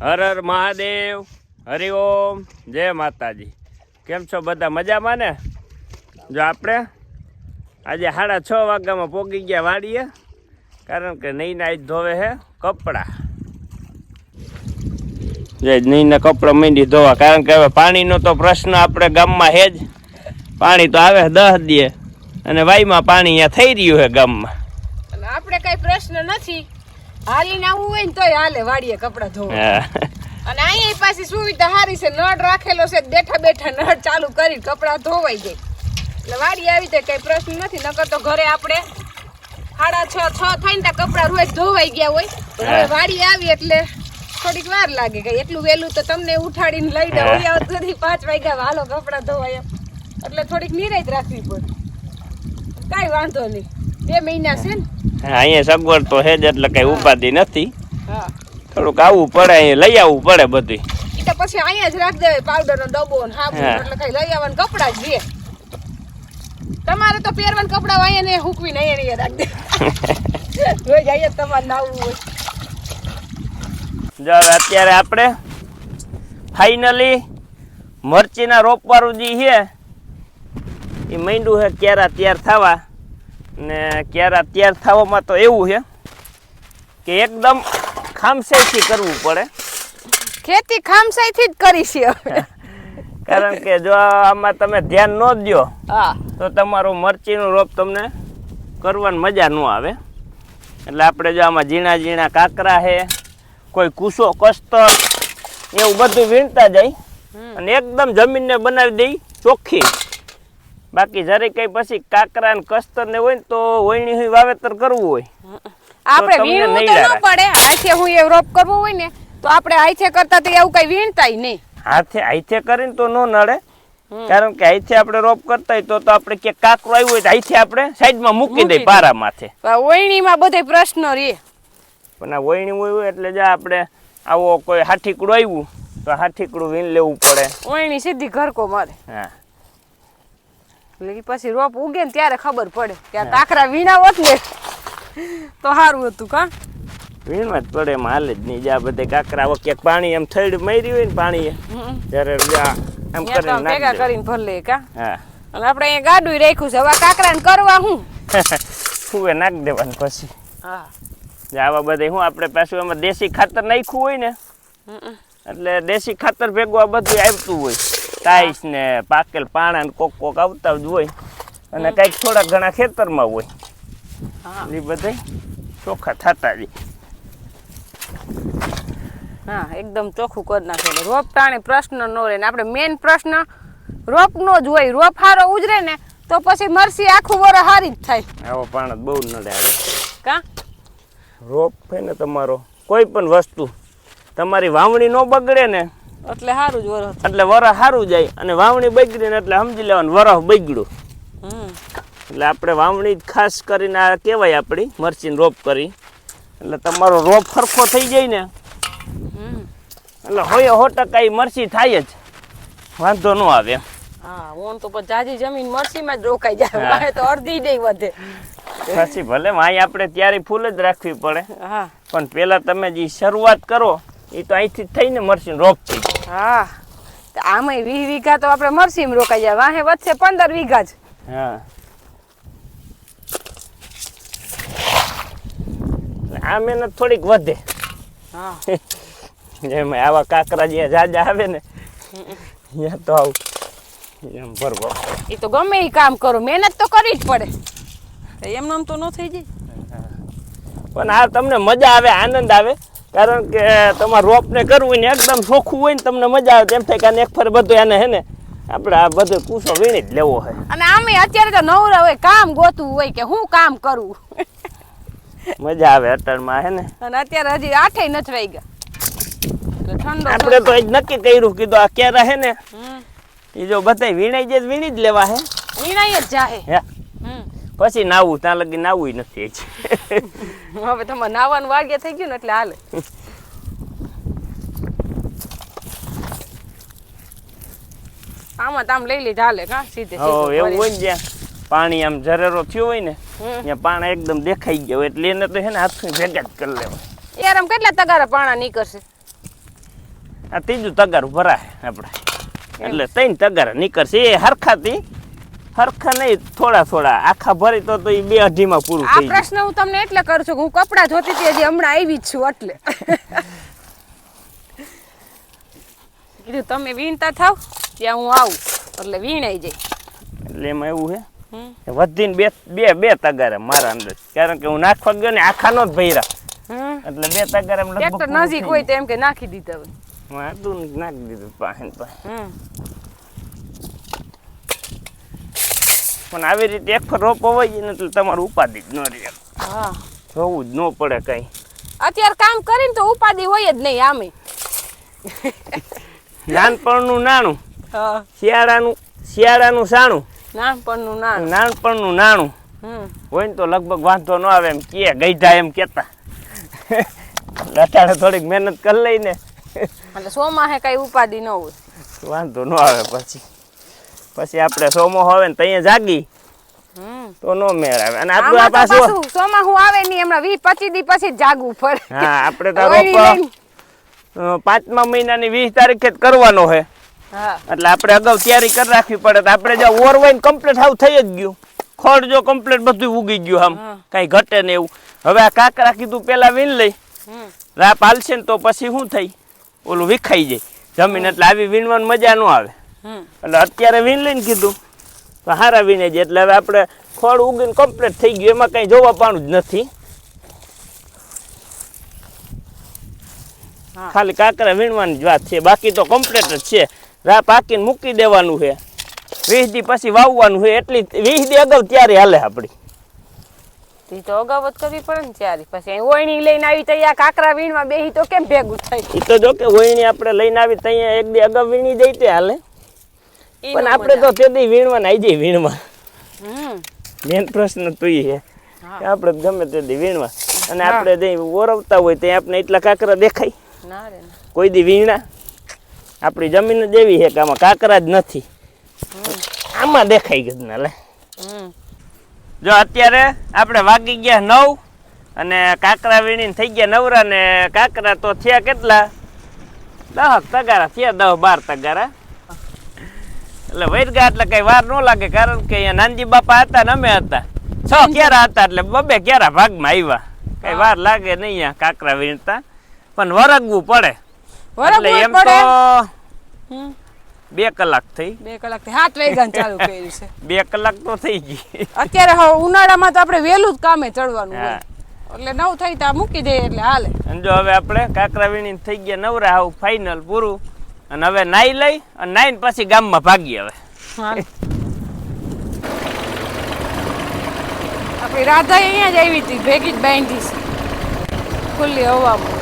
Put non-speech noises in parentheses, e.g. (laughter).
હર હર મહાદેવ. હરિઓમ જય માતાજી. કેમ છો બધા? મજામાં ને? જો આપણે આજે સાડા છ વાગ્યામાં પોગી ગયા વાડીએ, કારણ કે નહીંના જ ધોવે છે કપડાં. જય નહીંના કપડાં મીંડી ધોવા, કારણ કે હવે પાણીનો તો પ્રશ્ન આપણે ગામમાં હે જ. પાણી તો આવે દહ દે. અને વાયમાં પાણી અહીંયા થઈ રહ્યું છે ગામમાં. આપણે કઈ પ્રશ્ન નથી. હાલીને આવવું હોય ને તોય હાલે વાડીએ કપડાં ધોવા. અને અહીંયા પાછી સુવિધા હારી છે નળ રાખેલો છે બેઠા બેઠા નળ ચાલુ કરી કપડાં ધોવાઈ જાય. એટલે વાડી આવી જાય કઈ પ્રશ્ન નથી નકર તો ઘરે આપણે સાડા છ છ થઈને ત્યાં કપડાં રોજ ધોવાઈ ગયા હોય. હવે વાડી આવી એટલે થોડીક વાર લાગે કે એટલું વહેલું તો તમને ઉઠાડીને લઈ હા. અહીંયા સુધી પાંચ વાગ્યા હાલો કપડાં ધોવાય એમ. એટલે થોડીક નિરાય રાખવી પડે. કાંઈ વાંધો નહીં. બે મહિના છે ને? અહીંયા સગવડ તો છે જ એટલે કઈ ઉપાધિ નથી. થોડુંક આવવું પડે અહીંયા લઈ આવવું પડે બધું તો પછી અહીંયા જ રાખી દેવાય પાવડર નો ડબ્બો ને સાબુ એટલે કઈ લઈ આવવાનું કપડા જ રે તમારે તો પહેરવાના કપડા અહીંયા ને અહીંયા ને અહીંયા રાખી દે રોજ અહીંયા તમારે નાવું હોય. જો હવે અત્યારે આપણે ફાઇનલી મરચીના રોપવાળું જે છે એ માંડ્યું છે ક્યારા તૈયાર થવા. ને ક્યારા તૈયાર થવામાં તો એવું છે કે એકદમ ખામસાઈથી કરવું પડે. ખેતી ખામસાઈથી જ કરી છે હવે. (laughs) કારણ કે જો આમાં તમે ધ્યાન ન દો હા. તો તમારું મરચીનું રોપ તમને કરવાની મજા ન આવે. એટલે આપણે જો આમાં ઝીણા ઝીણા કાકરા છે કોઈ કુસો કસ્તર એવું બધું વીણતા જાય અને એકદમ જમીનને બનાવી દઈ ચોખ્ખી. બાકી જરી કઈ પછી કાકરા ને કસ્તર ને હોય ને તો વયણી હોય વાવેતર કરવું હોય. આપણે વીણવું તો ન પડે. હાથે હું એ રોપ કરવો હોય ને તો આપણે હાથે કરતા તો એવું કઈ વીણતાય નહીં. હાથે હાથે કરીને તો ન નડે. કારણ કે હાથે આપણે રોપ કરતા હોય તો તો આપણે ક્યાંક કાકરો આવ્યો હોય તો હાથે આપણે સાઈડમાં મૂકી દઈએ. પારા માથે. ઓયણીમાં બધે પ્રશ્ન રે પણ આ વયણી હોય એટલે જો આપણે આવો કોઈ હાથીકડું આવ્યું તો હાઠીકડું વીણ લેવું પડે. ઓયણી સીધી ઘરકો મારે. હા. પછી રોપ ઉગે ને ત્યારે ખબર પડે કે આ કાકરા હોત ને તો સારું હતું કા. વીણવા જ પડે એમાં હાલે જ નહીં. જા બધે કાકરા વખતે પાણી એમ થઈડ મારી હોય ને પાણી ત્યારે એમ કરીને ભેગા કરીને ભર લે કા. હા. અને આપણે અહીંયા ગાડું રાખ્યું છે. હવે કાકરા ને કરવા હું? (laughs) ફૂવે નાખ દેવાનું પછી. હા. આવા બધે હું આપણે પાછું એમાં દેશી ખાતર નાખ્યું હોય ને એટલે દેશી ખાતર ભેગું આ બધું આવતું હોય. ટાઈસ ને પાકેલ પાણા ને કોક કોક આવતા જ હોય. અને કંઈક થોડા ઘણા ખેતરમાં હોય. હા. એ બધા ચોખ્ખા થતા જ હા એકદમ ચોખ્ખું કરી નાખે રોપ ટાણે પ્રશ્ન ન રહે ને આપણે મેઇન પ્રશ્ન રોપ નો જ હોય. રોપ હારો ઉજરે ને તો પછી મરસી આખું વર હારી જ થાય. આવો પાણ બહુ નડે આવે કા? રોપ છે ને તમારો કોઈ પણ વસ્તુ તમારી વાવણી ન બગડે ને એટલે સારું જ વર એટલે વરસ સારું જાય અને વાવણી બગડી ને એટલે સમજી લેવાનું વરસ બગડ્યું. હમ. એટલે આપણે વાવણી ખાસ કરીને આ કહેવાય આપણી મરચીને રોપ કરી. એટલે તમારો રોપ સરખો થઈ જાય ને. હમ. એટલે હોય હો ટકા મરચી થાય જ. વાંધો ન આવે. હા ઓન તો જાજી જમીન મરચીમાં જ રોકાઈ જાય. તો અડધી નહીં વધે. પછી ભલે માય આપણે ત્યારે ફૂલ જ રાખવી પડે. હા. પણ પહેલાં તમે જે શરૂઆત કરો એ તો અહીંથી થઈને મરસીમ રોપ થઈ હા. તો આમાંય વીસ વીઘા તો આપણે મરસીમ રોકાઈ જાય. વાહે વધશે પંદર વીઘા જ. હા. આ મહેનત થોડીક વધે. હા. (laughs) જેમ આવા કાકરા જે જાજા આવે ને ત્યાં તો આવું. એમ ભરવો. એ તો ગમે એ કામ કરો. મહેનત તો કરવી જ પડે. એમ નામ તો ન થઈ જાય. પણ આ તમને મજા આવે આનંદ આવે. કારણ કે તમારે રોપને કરવું ને એકદમ ચોખ્ખું હોય ને તમને મજા આવે તેમ થાય કે એક ફર બધું એને હે ને આપણે આ બધું કૂસો વીણી જ લેવો હોય અને આમે અત્યારે તો નવરા હોય કામ ગોતવું હોય કે હું કામ કરું? મજા આવે અટણમાં હે ને. અને અત્યારે હજી આઠે રહી ગયા આપણે તો એ જ નક્કી કર્યું કીધું આ ક્યારે હે ને. એ જો બધા વીણાઈ જાય વીણી જ લેવા હે. વીણાઈ જ જાહે. હે. પછી નાવું ત્યાં લગી નાવું નથી હવે તમારે નાવાનું વાગ્યા થઈ ગયું ને એટલે હાલ. આમાં તો આમ લઈ લીધા હાલે કા સીધે હો એવું હોય ને જ્યાં પાણી આમ જરેરો થયો હોય ને. ત્યાં પાણા એકદમ દેખાઈ ગયા હોય એટલે એને તો છે ને હાથથી ભેગા જ કરી લેવા. યાર આમ કેટલા તગારા પાણા નીકળશે? આ ત્રીજું તગારું ભરાય આપણે એટલે ત્રણ તગારા નીકળશે એ હરખાથી હરખા નહીં થોડા થોડા. આખા ભરી તો તો એ બે અઢીમાં પૂરું આ થઈ જાય પ્રશ્ન હું તમને એટલે કરું છું કે હું કપડાં ધોતી હતી હજી હમણાં આવી જ છું એટલે. (laughs) કીધું તમે વીણતા થાવ ત્યાં હું આવું. એટલે વીણાઈ જાય. એટલે એમાં એવું છે? હમ. કે વધીને બે બે બે તગારે મારા અંદર. કારણ કે હું નાખવા ગયો ને આખા નો જ ભર્યા. હમ. એટલે બે તગારા લગભગ ટ્રેક્ટર પૂરું નજીક થઈ હોય તો એમ કે નાખી દીધા હોય. ગયું. હા, નાખી દીધું પાસે ને હમ. પણ આવી રીતે એક રોપ હોય ને એટલે તમારું ઉપાધિ જ ન રહે. હા. જોવું જ ન પડે કઈ. અત્યારે કામ કરીને તો ઉપાધિ હોય જ નહીં આમે. નાનપણનું નાણું. હા. શિયાળાનું શિયાળાનું સાણું. નાનપણનું ના નાનપણનું નાણું. હોય ને તો લગભગ વાંધો ન આવે એમ કે ગઈઢા એમ કેતા લટાડે થોડીક મહેનત કરી લઈને. એટલે સોમાં કઈ ઉપાધિ ન હોય. વાંધો ન આવે પછી. પછી આપણે સોમો હવે ને ત્યાં જાગી. હમ. તો નો મેળ આવે અને આપણું આ પાછું સોમા હું આવે નહીં હમણાં વીસ પચીસ દી પછી જાગવું પડે. હા આપણે તો પાંચમા મહિનાની વીસ તારીખે જ કરવાનો છે એટલે આપણે અગાઉ તૈયારી કરી રાખવી પડે. તો આપણે જો ઓરવાઈને કમ્પ્લીટ હાવ થઈ જ ગયું. ખડ જો કમ્પ્લીટ બધું ઉગી ગયું આમ. કઈ ઘટે ને એવું. હવે આ કાકરા કીધું પેલા વીણ લઈ. રાપ હાલશે ને તો પછી શું થઈ? ઓલું વિખાઈ જાય. જમીન એટલે આવી વીણવાની મજા ન આવે. એટલે અત્યારે વીણ લઈને કીધું. તો હારા વીણે જ એટલે હવે આપણે ખોળ ઉગીને કમ્પ્લીટ થઈ ગયું એમાં કંઈ જોવા પાણું જ નથી. હા. ખાલી કાકરા વીણવાની જ વાત છે બાકી તો કમ્પ્લીટ જ છે. રા પાકીને મૂકી દેવાનું છે. વીસ દી પછી વાવવાનું છે એટલી વીસ દી અગાઉ ત્યારે હાલે આપણી ઈ તો અગાવત કરવી પડે ને ત્યારે. પછી ઓયણી લઈને આવી તો આ કાકરા વીણમાં બેહી તો કેમ ભેગું થાય? એ તો જો કે હોયણી આપણે લઈને આવી ત્યાં એક દી અગાઉ વીણી જઈ તે હાલે. ઈ પણ આપણે તો તે દી વીણવા આવી જઈએ વીણવા મેન પ્રશ્ન તો એ છે કે આપણે ગમે તે દી વીણવા. અને આપણે જે ઓરવતા હોય ત્યાં આપણે એટલા કાકરા દેખાય. ના રે કોઈ દી વીણા. આપણી જમીન જ એવી છે કે આમાં કાકરા જ નથી. આમાં દેખાય ગયું ના લે. જો અત્યારે આપણે વાગી ગયા નવ અને કાકરા વીણીને થઈ ગયા નવરા ને કાકરા તો થયા કેટલા? દહક તગારા થયા દહ બાર તગારા. એટલે વૈરગા એટલે કઈ વાર ન લાગે કારણ કે અહીંયા નાનજી બાપા હતા ને અમે હતા. છ ક્યારા હતા એટલે બબે ક્યારા ભાગમાં આવ્યા કઈ વાર લાગે નહીં અહીંયા કાકરા વીણતા. પણ વરગવું પડે. એટલે એમ તો બે કલાક થઈ. બે કલાક હાથ વાગ્યા ચાલુ કર્યું છે. બે કલાક તો થઈ ગઈ. અત્યારે હવે ઉનાળામાં તો આપણે વહેલું જ કામે ચડવાનું હોય. એટલે નવ થઈ ત્યાં મૂકી દઈએ એટલે હાલે. જો હવે આપણે કાકરા વીણી થઈ ગયા નવરા આવું ફાઇનલ પૂરું. અને હવે નાઈ લઈ અને નાઈને પછી ગામમાં ભાગી હવે. આપણી રાધા અહીંયા જ આવી હતી ભેગી જ બાંધી છે. ખુલ્લી હવામાં.